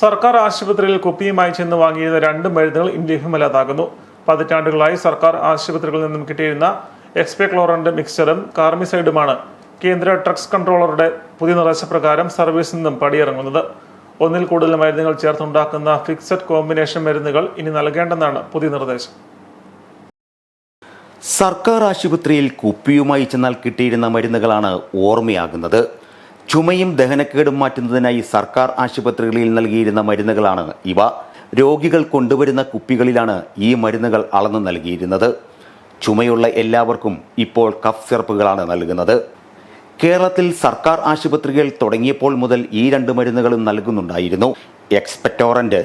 സർക്കാർ ആശുപത്രിയിൽ കുപ്പിയുമായി ചെന്ന് വാങ്ങിയിരുന്ന രണ്ട് മരുന്നുകൾ ഇനി ലഭ്യമല്ലാതാകുന്നു പതിറ്റാണ്ടുകളായി സർക്കാർ ആശുപത്രികളിൽ നിന്നും കിട്ടിയിരുന്ന എക്സ്പെക്ലോറന്റെ മിക്സറും കാർമിസൈഡുമാണ് കേന്ദ്ര ഡ്രഗ്സ് കൺട്രോളറുടെ പുതിയ നിർദ്ദേശപ്രകാരം സർവീസിൽ നിന്നും പടിയിറങ്ങുന്നത്. ഒന്നിൽ കൂടുതൽ മരുന്നുകൾ ചേർത്തുണ്ടാക്കുന്ന ഫിക്സഡ് കോമ്പിനേഷൻ മരുന്നുകൾ ഇനി നൽകേണ്ടെന്നാണ് പുതിയ നിർദ്ദേശം. സർക്കാർ ആശുപത്രിയിൽ കുപ്പിയുമായി ചെന്നാൽ കിട്ടിയിരുന്ന മരുന്നുകളാണ് ഓർമ്മയാകുന്നത്. ചുമയും ദഹനക്കേടും മാറ്റുന്നതിനായി സർക്കാർ ആശുപത്രികളിൽ നൽകിയിരുന്ന മരുന്നുകളാണ് ഇവ. രോഗികൾ കൊണ്ടുവരുന്ന കുപ്പികളിലാണ് ഈ മരുന്നുകൾ അളന്നു നൽകിയിരുന്നത്. ചുമയുള്ള എല്ലാവർക്കും ഇപ്പോൾ കഫ് സിറപ്പുകളാണ് നൽകുന്നത്. കേരളത്തിൽ സർക്കാർ ആശുപത്രികൾ തുടങ്ങിയപ്പോൾ മുതൽ ഈ രണ്ട് മരുന്നുകളും നൽകുന്നുണ്ടായിരുന്നു. എക്സ്പെക്ടോറന്റ്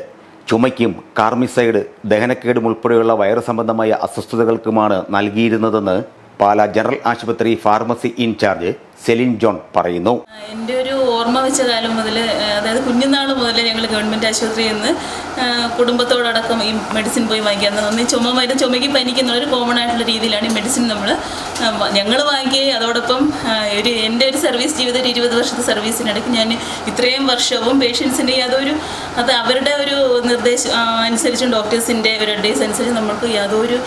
ചുമയ്ക്കും കാർമിസൈഡ് ദഹനക്കേടും ഉൾപ്പെടെയുള്ള വയറു സംബന്ധമായ അസ്വസ്ഥതകൾക്കുമാണ് നൽകിയിരുന്നതെന്ന് പാലാ ജനറൽ ആശുപത്രി pharmacy in charge Celine John പറയുന്നു. എന്റെ ഒരു ഓർമ്മ വെച്ച കാലം മുതൽ അതായത് കുഞ്ഞുനാൾ മുതൽ ഞങ്ങൾ ഗവൺമെന്റ് ആശുപത്രിയിൽ നിന്ന് കുടുംബത്തോടടക്കം ഈ മെഡിസിൻ പോയി വാങ്ങിക്കാൻ തോന്നി ചുമ മരുന്ന് ചുമയ്ക്ക് പനിക്കുന്ന ഒരു കോമൺ ആയിട്ടുള്ള രീതിയിലാണ് ഈ മെഡിസിൻ നമ്മൾ ഞങ്ങൾ വാങ്ങിക്കുകയും അതോടൊപ്പം ഒരു എന്റെ ഒരു സർവീസ് ജീവിതം ഒരു ഇരുപത് വർഷത്തെ സർവീസിനിടയ്ക്ക് ഞാൻ ഇത്രയും വർഷവും പേഷ്യൻസിന്റെ യാതൊരു അത് അവരുടെ ഒരു നിർദ്ദേശം അനുസരിച്ചും ഡോക്ടേഴ്സിന്റെ ഒരു അഡ്വൈസ് അനുസരിച്ച് നമുക്ക് യാതൊരു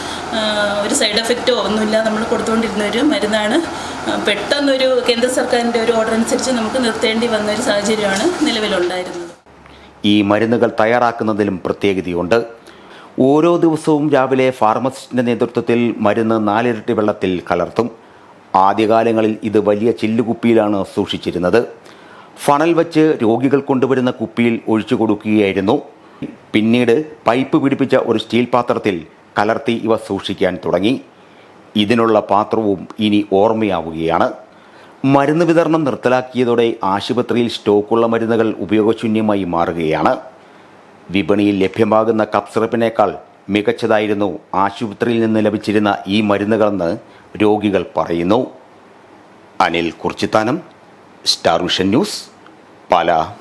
ഒരു സൈഡ് എഫക്റ്റോ ഒന്നുമില്ല. നമ്മൾ കൊടുത്തുകൊണ്ടിരുന്ന ഒരു മരുന്നാണ്. പെട്ടെന്നൊരു കേന്ദ്ര സർക്കാരിന്റെ ഒരു ഓർഡർ അനുസരിച്ച് നമുക്ക് നിർത്തേണ്ടി വന്ന ഒരു സാഹചര്യമാണ് നിലവിലുണ്ടായിരുന്നത്. ഈ മരുന്നുകൾ തയ്യാറാക്കുന്നതിലും പ്രത്യേകതയുണ്ട്. ഓരോ ദിവസവും രാവിലെ ഫാർമസിസ്റ്റിന്റെ നേതൃത്വത്തിൽ മരുന്ന് നാലിരട്ടി വെള്ളത്തിൽ കലർത്തും. ആദ്യകാലങ്ങളിൽ ഇത് വലിയ ചില്ലുകുപ്പിയിലാണ് സൂക്ഷിച്ചിരുന്നത്. ഫണൽ വച്ച് രോഗികൾ കൊണ്ടുവരുന്ന കുപ്പിയിൽ ഒഴിച്ചു കൊടുക്കുകയായിരുന്നു. പിന്നീട് പൈപ്പ് പിടിപ്പിച്ച ഒരു സ്റ്റീൽ പാത്രത്തിൽ കലർത്തി ഇവ സൂക്ഷിക്കാൻ തുടങ്ങി. ഇതിനുള്ള പാത്രവും ഇനി ഓർമ്മയാവുകയാണ്. മരുന്ന് വിതരണം നിർത്തലാക്കിയതോടെ ആശുപത്രിയിൽ സ്റ്റോക്കുള്ള മരുന്നുകൾ ഉപയോഗശൂന്യമായി മാറുകയാണ്. വിപണിയിൽ ലഭ്യമാകുന്ന കപ്പ് സിറപ്പിനേക്കാൾ മികച്ചതായിരുന്നു ആശുപത്രിയിൽ നിന്ന് ലഭിച്ചിരുന്ന ഈ മരുന്നുകളെന്ന് രോഗികൾ പറയുന്നു. Anil Kurichithanam star vision news Pala.